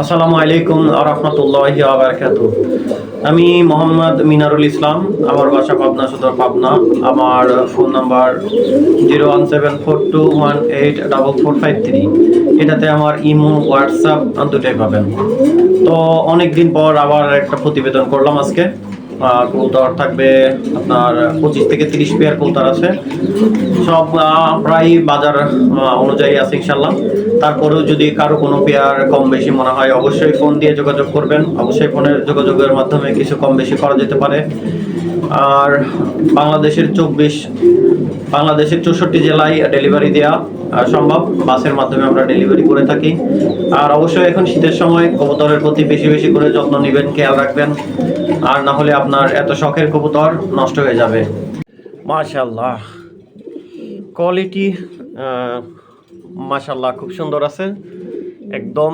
আসসালামু আলাইকুম রহমতুল্লাহ আবরকাত আমি মোহাম্মদ মিনারুল ইসলাম, আমার বাসা পাবনা সদর পাবনা। আমার phone number zero one seven four two one eight double four five three. এটাতে আমার ইমো, হোয়াটসঅ্যাপ দুটাই পাবেন। তো অনেক দিন পর আবার একটা প্রতিবেদন করলাম আজকে। আহ, কবুতর থাকবে আপনার পঁচিশ থেকে তিরিশ পেয়ার কবুতর আছে। সব প্রায় বাজার অনুযায়ী আছে ইনশাল্লাহ তারপরেও যদি কারও কোনো পেয়ার কম বেশি মনে হয় অবশ্যই ফোন দিয়ে যোগাযোগ করবেন। অবশ্যই ফোনের যোগাযোগের মাধ্যমে কিছু কম বেশি করা যেতে পারে। আর বাংলাদেশের চব্বিশ বাংলাদেশের চৌষট্টি জেলায় ডেলিভারি দেওয়া সম্ভব। বাসের মাধ্যমে আমরা ডেলিভারি করে থাকি। আর অবশ্যই এখন শীতের সময় কবুতরের প্রতি বেশি বেশি করে যত্ন নেবেন, খেয়াল রাখবেন। আর না হলে আপনার এত শখের কবুতর নষ্ট হয়ে যাবে। মাশাল্লাহ কোয়ালিটি মাশাল্লাহ খুব সুন্দর আছে। একদম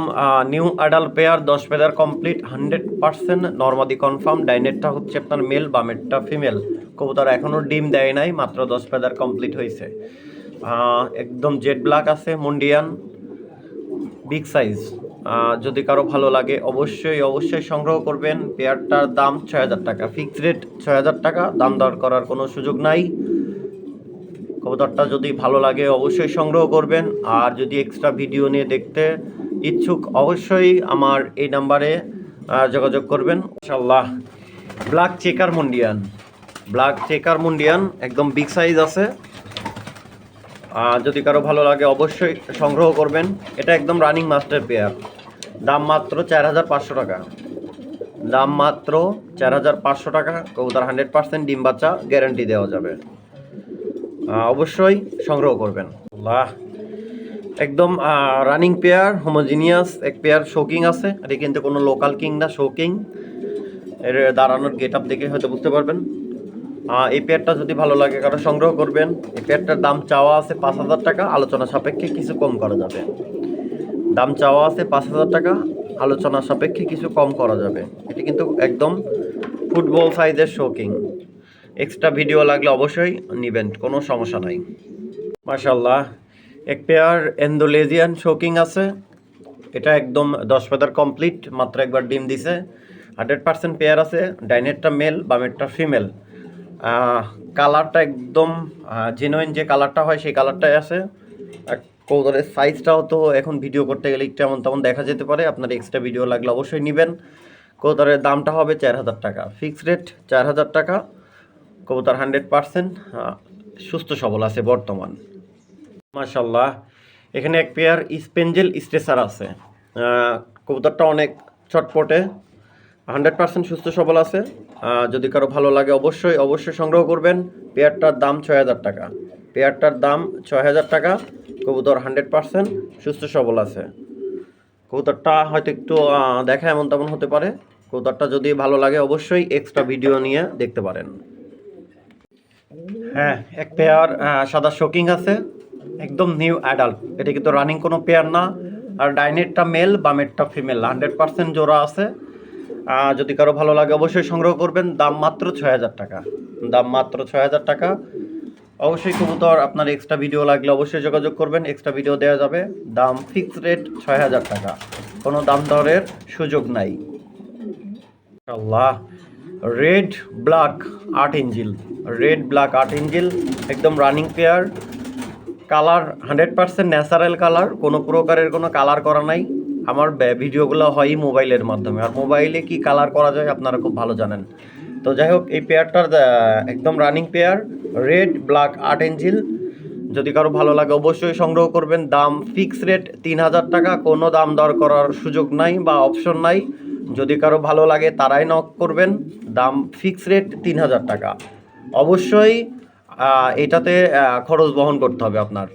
নিউ অ্যাডাল পেয়ার দশ পেয়ার কমপ্লিট হান্ড্রেড পার্সেন্ট নর্মাদি কনফার্ম ডাইনেটটা হচ্ছে আপনার মেল বামেরটা ফিমেল কবুতর এখনও ডিম দেয় নাই, মাত্র দশ পেয়ার কমপ্লিট হয়েছে। একদম জেড ব্ল্যাক আছে, মুন্ডিয়ান বিগ সাইজ যদি কারও ভালো লাগে, অবশ্যই অবশ্যই সংগ্রহ করবেন। পেয়ারটার দাম ছয় হাজার টাকা। ফিক্সড রেট ছয় হাজার টাকা। দাম দর করার কোনো সুযোগ নাই। কবুতরটা যদি ভালো লাগে, অবশ্যই সংগ্রহ করবেন। আর যদি এক্সট্রা ভিডিও নিয়ে দেখতে ইচ্ছুক, অবশ্যই আমার এই নাম্বারে যোগাযোগ করবেন। ইনশাল্লাহ black checker Mundian. Black checker Mundian, একদম বিগ সাইজ আছে। যদি কারও ভালো লাগে, অবশ্যই সংগ্রহ করবেন। এটা একদম রানিং মাস্টার পেয়ার দাম মাত্র চার হাজার পাঁচশো টাকা। দাম মাত্র চার হাজার পাঁচশো টাকা। কবুতর হান্ড্রেড পার্সেন্ট ডিম বাচ্চা গ্যারান্টি দেওয়া যাবে। অবশ্যই সংগ্রহ করবেন। বাহ একদম রানিং পেয়ার হোমোজিনিয়াস এক পেয়ার শোকিং আছে। এটা কিন্তু কোনো লোকাল কিং না শোকিং এর দাঁড়ানোর গেট আপ দেখে হয়তো বুঝতে পারবেন। এই পেয়ারটা যদি ভালো লাগে, কারও সংগ্রহ করবেন। এই পেয়ারটার দাম চাওয়া আছে পাঁচ হাজার টাকা, আলোচনা সাপেক্ষে কিছু কম করা যাবে। দাম চাওয়া আছে পাঁচ হাজার টাকা, আলোচনা সাপেক্ষে কিছু কম করা যাবে। এটি কিন্তু একদম ফুটবল সাইজের শোকিং এক্সট্রা ভিডিও লাগলে অবশ্যই নিবেন, কোনো সমস্যা নাই। মাশাল্লাহ এক পেয়ার এন্ডোলেজিয়ান শোকিং আছে। এটা একদম দশ পেদার কমপ্লিট, মাত্র একবার ডিম দিছে। হান্ড্রেড পার্সেন্ট পেয়ার আছে ডাইনেটটা মেল, বামেরটা ফিমেল। কালারটা একদম জেনুইন যে কালারটা হয় সেই কালারটাই আছে। আর সাইজটাও তো এখন ভিডিও করতে গেলে একটু এমন তেমন দেখা যেতে পারে। আপনার এক্সট্রা ভিডিও লাগলে অবশ্যই নেবেন। কৌতরের দামটা হবে চার হাজার টাকা। ফিক্সড রেট চার হাজার টাকা। কবুতর হান্ড্রেড পার্সেন্ট সুস্থ সবল আছে বর্তমান। মাশাল্লাহ এখানে এক পেয়ার স্পেঞ্জেল স্ট্রেসার আছে। কবুতরটা অনেক চটপটে। হান্ড্রেড পার্সেন্ট সুস্থ সবল আছে। যদি কারও ভালো লাগে অবশ্যই অবশ্যই সংগ্রহ করবেন। পেয়ারটার দাম ছয় হাজার টাকা। পেয়ারটার দাম ছয় হাজার টাকা। কবুতর হান্ড্রেড পার্সেন্ট সুস্থ সবল আছে। কবুতরটা হয়তো একটু দেখা এমন তেমন হতে পারে। কবুতরটা যদি ভালো লাগে অবশ্যই এক্সট্রা ভিডিও নিয়ে দেখতে পারেন। হ্যাঁ এক পেয়ার সাদা শোকিং আছে। একদম নিউ অ্যাডাল্ট এটা কিন্তু রানিং কোনো পেয়ার না। আর ডাইনেরটা মেল বামেরটা ফিমেল হান্ড্রেড পার্সেন্ট জোড়া আছে। যদি কারও ভালো লাগে অবশ্যই সংগ্রহ করবেন। দাম মাত্র ছয় হাজার টাকা। দাম মাত্র ছয় হাজার টাকা। অবশ্যই কবুতর, আপনার এক্সট্রা ভিডিও লাগলে অবশ্যই যোগাযোগ করবেন। এক্সট্রা ভিডিও দেওয়া যাবে। দাম ফিক্সড রেট ছয় হাজার টাকা। কোনো দাম দরের সুযোগ নাই। আল্লাহ রেড ব্ল্যাক আট ইঞ্জিল রেড ব্ল্যাক আট ইঞ্জিল একদম running pair colour hundred percent natural colour কোনো প্রকারের কোনো কালার করা নাই। আমার ভিডিওগুলো হয় মোবাইলের মাধ্যমে। আর মোবাইলে কি কালার করা যায় আপনারা খুব ভালো জানেন। তো যাই হোক, এই পেয়ারটার একদম running pair red black art ইঞ্জিল যদি কারও ভালো লাগে, অবশ্যই সংগ্রহ করবেন। দাম ফিক্স রেট তিন হাজার টাকা, কোনো দাম দর করার সুযোগ নাই বা অপশন নাই। যদি কারও ভালো লাগে, তারাই নক করবেন। দাম ফিক্স রেট তিন হাজার টাকা। অবশ্যই এটাতে খরচ বহন করতে হবে আপনার।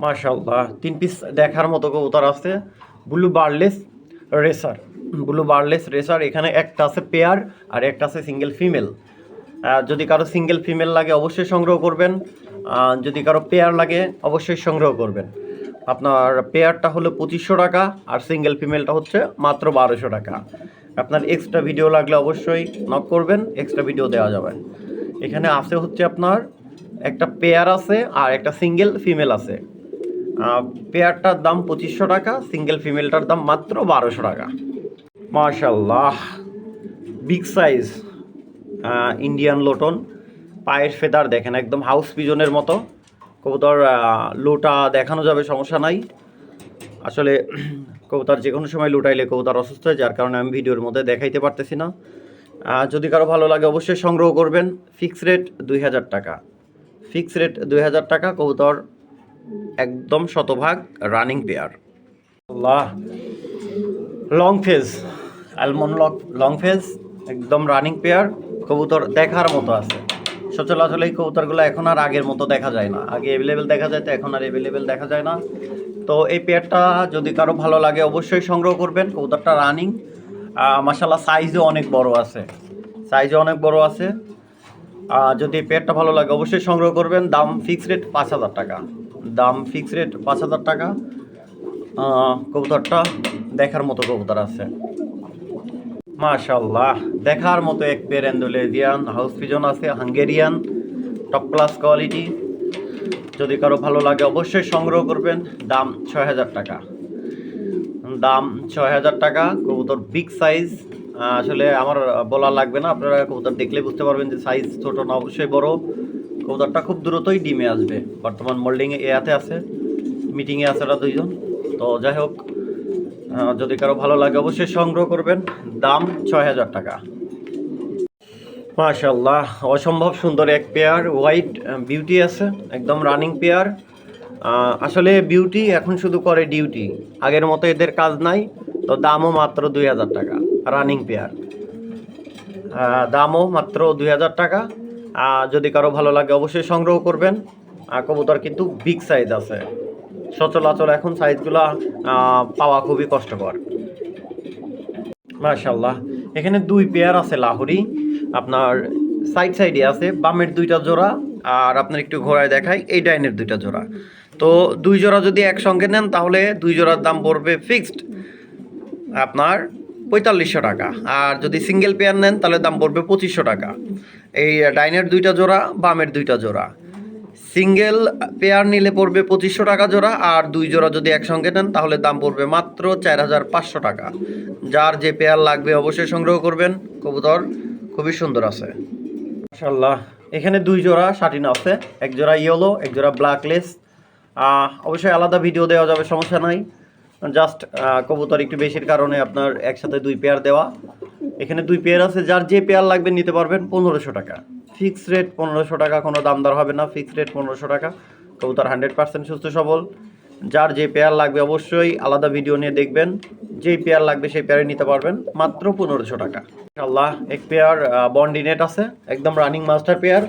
মাশাল্লাহ তিন পিস দেখার মতো কবুতর আছে। Blue barless racer blue barless racer এখানে একটা আছে পেয়ার আর একটা আছে সিঙ্গেল ফিমেল যদি কারও সিঙ্গেল ফিমেল লাগে অবশ্যই সংগ্রহ করবেন। যদি কারও পেয়ার লাগে অবশ্যই সংগ্রহ করবেন। আপনার পেয়ারটা হলো পঁচিশশো টাকা আর সিঙ্গেল ফিমেলটা হচ্ছে মাত্র বারোশো টাকা। আপনার এক্সট্রা ভিডিও লাগলে অবশ্যই নক করবেন এক্সট্রা ভিডিও দেওয়া যাবে। এখানে আছে হচ্ছে আপনার একটা পেয়ার আছে আর একটা সিঙ্গেল ফিমেল আছে। পেয়ারটার দাম পঁচিশশো টাকা সিঙ্গেল ফিমেলটার দাম মাত্র বারোশো টাকা। মাশাল্লাহ বিগ সাইজ ইন্ডিয়ান লোটন পায়ের ফেদার দেখেন একদম হাউস পিজনের মতো। কবুতর লোটা দেখানো যাবে, সমস্যা নাই। আসলে কবুতর যে কোনো সময় লুটাইলে কবুতর অসুস্থ হয় যার কারণে আমি ভিডিওর মধ্যে দেখাইতে পারতেছি না। যদি কারও ভালো লাগে অবশ্যই সংগ্রহ করবেন। ফিক্স রেট দুই হাজার টাকা। ফিক্স রেট দুই হাজার টাকা, কবুতর একদম শতভাগ running pair long face almond long face একদম রানিং পেয়ার কবুতর দেখার মতো আছে। সচরাচর এই কবুতরগুলো এখন আর আগের মতো দেখা যায় না। আগে অ্যাভেলেবেল দেখা যায়, তো এখন আর অ্যাভেলেবেল দেখা যায় না। তো এই পেয়ারটা যদি কারও ভালো লাগে, অবশ্যই সংগ্রহ করবেন। কবুতরটা রানিং মাসাল্লাহ সাইজও অনেক বড় আছে। সাইজও অনেক বড় আছে। যদি পেয়ারটা ভালো লাগে, অবশ্যই সংগ্রহ করবেন। দাম ফিক্স রেট পাঁচ হাজার টাকা। দাম ফিক্স রেট পাঁচ হাজার টাকা। কবুতরটা দেখার মতো কবুতর আছে। মাশাল্লাহ দেখার মতো এক পেয়ার অ্যান্ডোলেজিয়ান হাউস পিজন আছে হাঙ্গেরিয়ান টপ ক্লাস কোয়ালিটি যদি কারও ভালো লাগে অবশ্যই সংগ্রহ করবেন, দাম ছয় হাজার টাকা। দাম ছয় হাজার টাকা, কবুতর বিগ সাইজ আসলে আমার বলা লাগবে না, আপনারা কবুতর দেখলে বুঝতে পারবেন যে সাইজ ছোট না, অবশ্যই বড়। কবুতরটা খুব দ্রুতই ডিমে আসবে। বর্তমান মোল্ডিংয়ে এয়াতে আছে মিটিংয়ে আছে ওরা দুইজন। তো যাই হোক যদি কারও ভালো লাগে অবশ্যই সংগ্রহ করবেন। দাম ছয় হাজার টাকা। মাশাল্লাহ অসম্ভব সুন্দর এক পেয়ার হোয়াইট বিউটি আছে, একদম রানিং পেয়ার আসলে বিউটি এখন শুধু করে ডিউটি আগের মতো এদের কাজ নাই, তো দামও মাত্র দুই হাজার টাকা রানিং পেয়ার দামও মাত্র দুই হাজার টাকা। যদি কারও ভালো লাগে অবশ্যই সংগ্রহ করবেন। কবুতর কিন্তু বিগ সাইজ আছে। সচলাচল এখন সাইজগুলো পাওয়া খুবই কষ্টকর। মাশাল্লাহ এখানে দুই পেয়ার আছে লাহোরি। আপনার সাইড সাইডে আছে, বামের দুইটা জোড়া, আর আপনার একটু ঘোরায় দেখাই, এই ডাইনের দুইটা জোড়া। তো দুই জোড়া যদি একসঙ্গে নেন, তাহলে দুই জোড়ার দাম পড়বে ফিক্সড আপনার পঁয়তাল্লিশশো টাকা। আর যদি সিঙ্গেল পেয়ার নেন, তাহলে দাম পড়বে পঁচিশশো টাকা। এই ডাইনের দুইটা জোড়া, বামের দুইটা জোড়া। সিঙ্গেল পেয়ার নিলে পড়বে পঁচিশশো টাকা জোড়া, আর দুই জোড়া যদি একসঙ্গে নেন, তাহলে দাম পড়বে মাত্র চার হাজার পাঁচশো টাকা। যার যে পেয়ার লাগবে অবশ্যই সংগ্রহ করবেন। কবুতর খুবই সুন্দর আছে। মাশাল্লাহ এখানে দুই জোড়া শাটিন আছে, এক জোড়া ইয়েলো, এক জোড়া ব্ল্যাকলেস অবশ্যই আলাদা ভিডিও দেওয়া যাবে, সমস্যা নাই। জাস্ট কবুতর একটু বেশির কারণে আপনার একসাথে দুই পেয়ার দেওয়া। এখানে দুই পেয়ার আছে, যার যে পেয়ার লাগবে নিতে পারবেন পনেরোশো টাকা। ফিক্স রেট পনেরোশো টাকা, কোনো দাম দর হবে না ফিক্স রেট পনেরোশো টাকা। কবুতর হান্ড্রেড পার্সেন্ট সুস্থ, সবল। যার যে পেয়ার লাগবে অবশ্যই আলাদা ভিডিও নিয়ে দেখবেন যেই পেয়ার লাগবে সেই পেয়ারে নিতে পারবেন, মাত্র পনেরোশো টাকা। ইনশাল্লাহ এক পেয়ার বন্ডি নেট আছে, একদম রানিং মাস্টার পেয়ার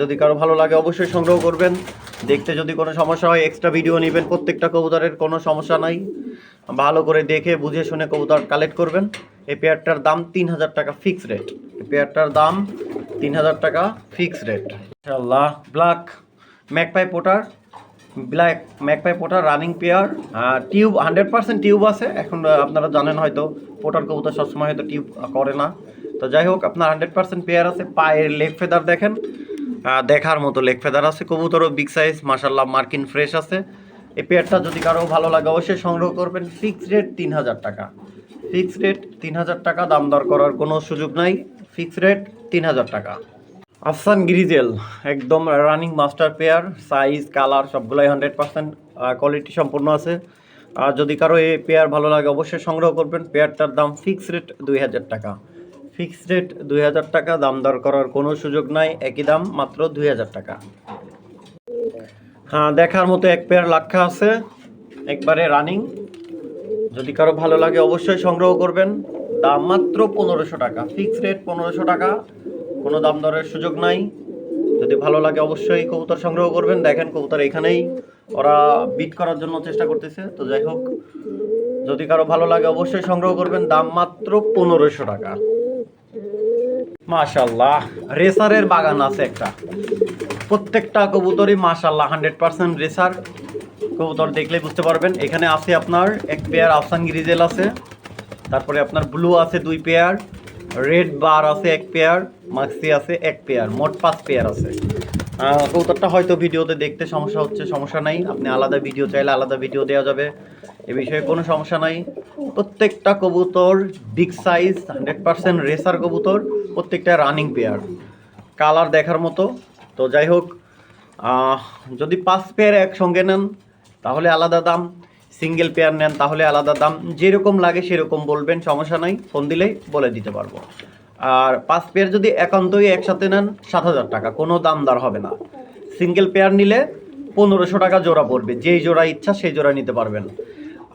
যদি কারও ভালো লাগে অবশ্যই সংগ্রহ করবেন। দেখতে যদি কোনো সমস্যা হয় এক্সট্রা ভিডিও নেবেন, প্রত্যেকটা কবুতরের কোনো সমস্যা নাই। ভালো করে দেখে, বুঝে শুনে কবুতর কালেক্ট করবেন। এই পেয়ারটার দাম তিন হাজার টাকা ফিক্স রেট এই পেয়ারটার দাম তিন হাজার টাকা ফিক্স রেট ইনশাল্লাহ black magpie pouter black magpie pouter running pair tube hundred percent tube আছে। এখন আপনারা জানেন হয়তো, পোটার কবুতর সবসময় হয়তো টিউব করে না। তো যাই হোক, আপনার হান্ড্রেড পার্সেন্ট পেয়ার আছে। পায়ের লেগ ফেদার দেখেন। দেখার মতো লেগ ফেদার আছে। কবুতরও বিগ সাইজ মাসাল্লাহ মার্কিন ফ্রেশ আছে। এই পেয়ারটা যদি কারও ভালো লাগে, অবশ্যই সংগ্রহ করবেন। ফিক্স রেট তিন হাজার টাকা। ফিক্স রেট তিন হাজার টাকা, দাম দর করার কোনো সুযোগ নাই। ফিক্স রেট তিন হাজার টাকা। আফসান গ্রিজেল, একদম running master pair, size, colour সবগুলাই হান্ড্রেড পার্সেন্ট কোয়ালিটি সম্পূর্ণ আছে। আর যদি কারও এই পেয়ার ভালো লাগে, অবশ্যই সংগ্রহ করবেন। পেয়ারটার দাম ফিক্স রেট দুই হাজার টাকা। ফিক্স রেট দুই হাজার টাকা, দাম দর করার কোনো সুযোগ নাই। একই দাম মাত্র দুই হাজার টাকা। হ্যাঁ দেখার মতো এক পেয়ার লাক্ষা আছে। একবারে রানিং। যদি কারও ভালো লাগে, অবশ্যই সংগ্রহ করবেন। দাম মাত্র পনেরোশো টাকা। ফিক্স রেট পনেরোশো টাকা। কোনো দাম দরের সুযোগ নাই। যদি ভালো লাগে, অবশ্যই কবুতর সংগ্রহ করবেন। দেখেন, কবুতর এখানেই। ওরা বিট করার জন্য চেষ্টা করতেছে। তো যাই হোক, যদি কারও ভালো লাগে, অবশ্যই সংগ্রহ করবেন। দাম মাত্র পনেরোশো টাকা। মাশাল্লাহ রেসারের বাগান আছে একটা। প্রত্যেকটা কবুতরই মাশাল্লাহ হান্ড্রেড পার্সেন্ট রেসার কবুতর দেখলে বুঝতে পারবেন, এখানে আছে আপনার এক পেয়ার আফসান গ্রিজেল আছে, তারপরে আপনার ব্লু আছে দুই পেয়ার রেড বার আছে এক পেয়ার মাক্সি আছে এক পেয়ার মোট পাঁচ পেয়ার আছে। কবুতরটা হয়তো ভিডিওতে দেখতে সমস্যা হচ্ছে, সমস্যা নাই, আপনি আলাদা ভিডিও চাইলে আলাদা ভিডিও দেওয়া যাবে, এ বিষয়ে কোনো সমস্যা নাই। প্রত্যেকটা কবুতর big size hundred percent racer কবুতর, প্রত্যেকটা রানিং পেয়ার কালার দেখার মতো, তো যাই হোক যদি পাঁচ পেয়ার একসঙ্গে নেন তাহলে আলাদা দাম সিঙ্গেল পেয়ার নেন, তাহলে আলাদা দাম। যেরকম লাগে সেরকম বলবেন, সমস্যা নাই ফোন দিলেই বলে দিতে পারব। আর পাঁচ পেয়ার যদি একান্তই একসাথে নেন, সাত হাজার টাকা, কোনো দাম দর হবে না। সিঙ্গেল পেয়ার নিলে পনেরোশো টাকা জোড়া পড়বে, যেই জোড়া ইচ্ছা সেই জোড়া নিতে পারবেন।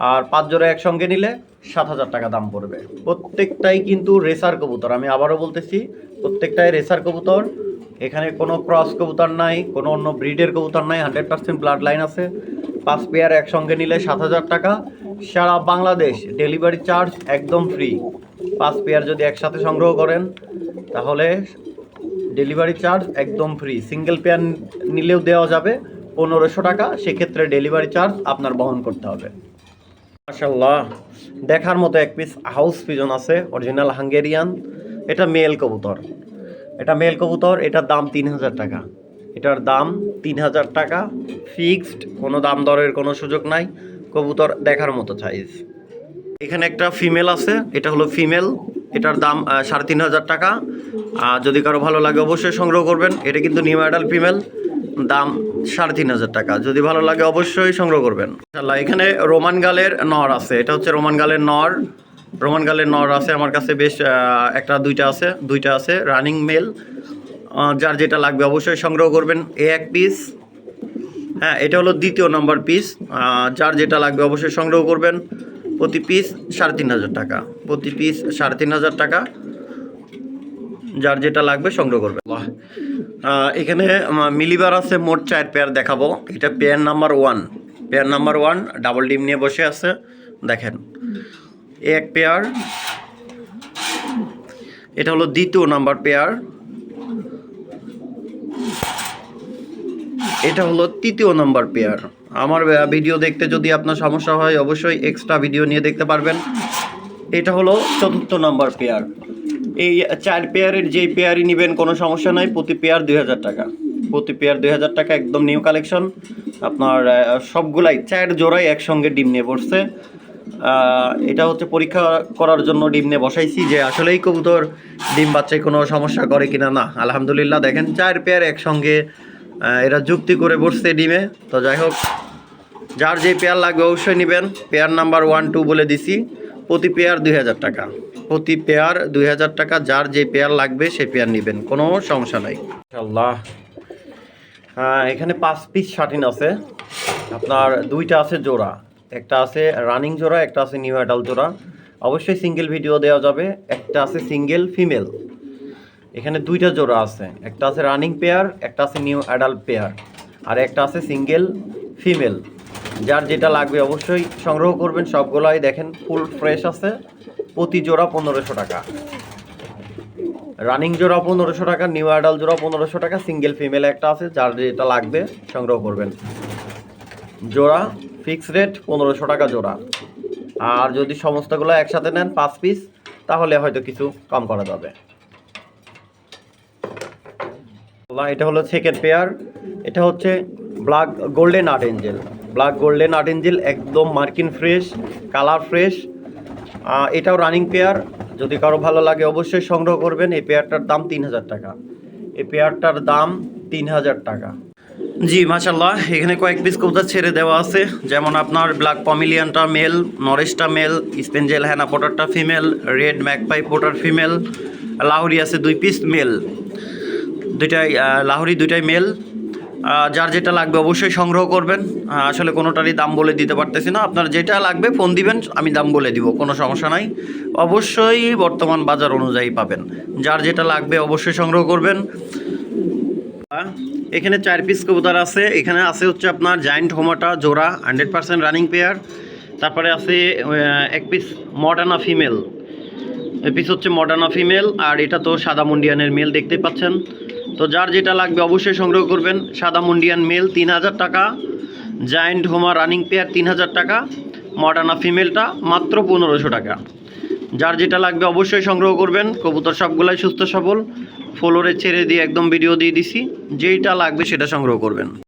আর পাঁচ জোড়া একসঙ্গে নিলে সাত হাজার টাকা দাম পড়বে। প্রত্যেকটাই কিন্তু রেসার কবুতর, আমি আবারও বলতেছি, প্রত্যেকটাই রেসার কবুতর। এখানে কোনো ক্রস কবুতর নাই, কোনো অন্য ব্রিডের কবুতর নাই হান্ড্রেড পার্সেন্ট ব্লাড লাইন আছে। পাঁচ পেয়ার একসঙ্গে নিলে সাত হাজার টাকা। সারা বাংলাদেশ ডেলিভারি চার্জ একদম ফ্রি। পাঁচ পেয়ার যদি একসাথে সংগ্রহ করেন, তাহলে ডেলিভারি চার্জ একদম ফ্রি। সিঙ্গেল পেয়ার নিলেও দেওয়া যাবে পনেরোশো টাকা। সেক্ষেত্রে ডেলিভারি চার্জ আপনার বহন করতে হবে। মাশাল্লাহ দেখার মতো এক পিস হাউস পিজন আছে অরিজিনাল হাঙ্গেরিয়ান এটা মেল কবুতর। এটা মেল কবুতর, এটার দাম তিন হাজার টাকা। এটার দাম তিন হাজার টাকা। ফিক্সড কোনো দাম দরের কোনো সুযোগ নাই। কবুতর দেখার মতো সাইজ এখানে একটা ফিমেল আছে এটা হলো ফিমেল এটার দাম সাড়ে তিন হাজার টাকা। আর যদি কারও ভালো লাগে অবশ্যই সংগ্রহ করবেন। এটা কিন্তু নিউ অ্যাডাল ফিমেল দাম সাড়ে তিন হাজার টাকা। যদি ভালো লাগে অবশ্যই সংগ্রহ করবেন। ইনশাল্লাহ, এখানে রোমান গালের নর আছে। এটা হচ্ছে রোমান গালের নর। রোমান গালের নর আছে আমার কাছে বেশ একটা দুইটা আছে দুইটা আছে রানিং মেল যার যেটা লাগবে অবশ্যই সংগ্রহ করবেন। এ এক পিস হ্যাঁ এটা হলো দ্বিতীয় নম্বর পিস যার যেটা লাগবে অবশ্যই সংগ্রহ করবেন। প্রতি পিস সাড়ে তিন হাজার টাকা। প্রতি পিস সাড়ে তিন হাজার টাকা। যার যেটা লাগবে সংগ্রহ করবেন। এখানে মিলিবার আছে মোট চার পেয়ার দেখাবো। এটা pair number one pair number one double ডিম নিয়ে বসে আছে। দেখেন। এক পেয়ার এটা হলো দ্বিতীয় নাম্বার পেয়ার এটা হলো তৃতীয় নম্বর পেয়ার। আমার ভিডিও দেখতে যদি আপনার সমস্যা হয়, অবশ্যই এক্সট্রা ভিডিও নিয়ে দেখতে পারবেন। এটা হলো চতুর্থ নম্বর পেয়ার। এই চার পেয়ারের যেই পেয়ারই নেবেন, কোনো সমস্যা নাই। প্রতি পেয়ার দুই হাজার টাকা। প্রতি পেয়ার দুই হাজার টাকা, একদম নিউ কালেকশন আপনার সবগুলাই চার জোড়াই একসঙ্গে ডিম নিয়ে পড়ছে এটা হচ্ছে পরীক্ষা করার জন্য ডিম নিয়ে বসাইছি যে আসলেই কবুতর ডিম বাচ্চায় কোনো সমস্যা করে কিনা না। আলহামদুলিল্লাহ, দেখেন চার পেয়ার একসঙ্গে এরা যুক্তি করে বসছে ডিমে। তো যাই হোক যার যে পেয়ার লাগবে অবশ্যই নেবেন। পেয়ার নাম্বার ওয়ান টু বলে দিছি। প্রতি পেয়ার দুই হাজার টাকা। প্রতি পেয়ার দুই হাজার টাকা যার যে পেয়ার লাগবে সে পেয়ার নেবেন। কোনো সমস্যা নাই। আল্লাহ হ্যাঁ এখানে পাঁচ পিস শার্টিন আছে। আপনার দুইটা আছে জোড়া। একটা আছে রানিং জোড়া একটা আছে নিউ অ্যাডাল জোড়া। অবশ্যই সিঙ্গেল ভিডিও দেওয়া যাবে। একটা আছে সিঙ্গেল ফিমেল এখানে দুইটা জোড়া আছে। একটা আছে রানিং পেয়ার একটা আছে নিউ অ্যাডাল্ট পেয়ার আর একটা আছে সিঙ্গেল ফিমেল যার যেটা লাগবে অবশ্যই সংগ্রহ করবেন, সবগুলাই দেখেন ফুল ফ্রেশ আছে। প্রতি জোড়া পনেরোশো টাকা। রানিং জোড়া পনেরোশো টাকা নিউ অ্যাডাল জোড়া পনেরোশো টাকা সিঙ্গেল ফিমেল একটা আছে, যার যেটা লাগবে সংগ্রহ করবেন। জোড়া ফিক্স রেট পনেরোশো টাকা জোড়া। আর যদি সমস্তগুলো একসাথে নেন, পাঁচ পিস তাহলে হয়তো কিছু কম করা যাবে। আল্লাহ, এটা হলো সেকেন্ড পেয়ার এটা হচ্ছে black golden art angel black golden art angel একদম মার্কিন ফ্রেশ কালার ফ্রেশ এটাও রানিং পেয়ার যদি কারও ভালো লাগে অবশ্যই সংগ্রহ করবেন এই পেয়ারটার দাম তিন হাজার টাকা। এই পেয়ারটার দাম তিন হাজার টাকা। জি মাশাল্লাহ এখানে কয়েক পিস কবুতর ছেড়ে দেওয়া আছে যেমন আপনার ব্ল্যাক পমিলিয়ানটা মেল নরেশটা মেল স্পেঞ্জেল হ্যানা পোটারটা female red magpie pouter female Lahori আছে দুই পিস মেল দুইটাই লাহোরি দুইটাই মেল যার যেটা লাগবে অবশ্যই সংগ্রহ করবেন। আসলে কোনোটারই দাম বলে দিতে পারতেছি না। আপনার যেটা লাগবে ফোন দিবেন, আমি দাম বলে দিব, কোনো সমস্যা নাই। অবশ্যই বর্তমান বাজার অনুযায়ী পাবেন। যার যেটা লাগবে অবশ্যই সংগ্রহ করবেন। এখানে চার পিস কবুতর আছে। এখানে আছে হচ্ছে আপনার জায়েন্ট হোমাটা জোড়া হান্ড্রেড পার্সেন্ট রানিং পেয়ার তারপরে আছে এক পিস মডার্না ফিমেল পিস হচ্ছে মডার্না ফিমেল আর এটা তো সাদা মুন্ডিয়ানের মেল দেখতে পাচ্ছেন। তো যার যেটা লাগবে অবশ্যই সংগ্রহ করবেন। সাদা মুন্ডিয়ান মেল তিন হাজার টাকা, জায়েন্ট হোমা রানিং পেয়ার তিন হাজার টাকা, মডার্না ফিমেলটা মাত্র পনেরোশো টাকা। যার যেটা লাগবে অবশ্যই সংগ্রহ করবেন। কবুতর সবগুলাই সুস্থ সবল। ফ্লোরে ছেড়ে দিয়ে একদম ভিডিও দিয়ে দিছি। যেইটা লাগবে সেটা সংগ্রহ করবেন।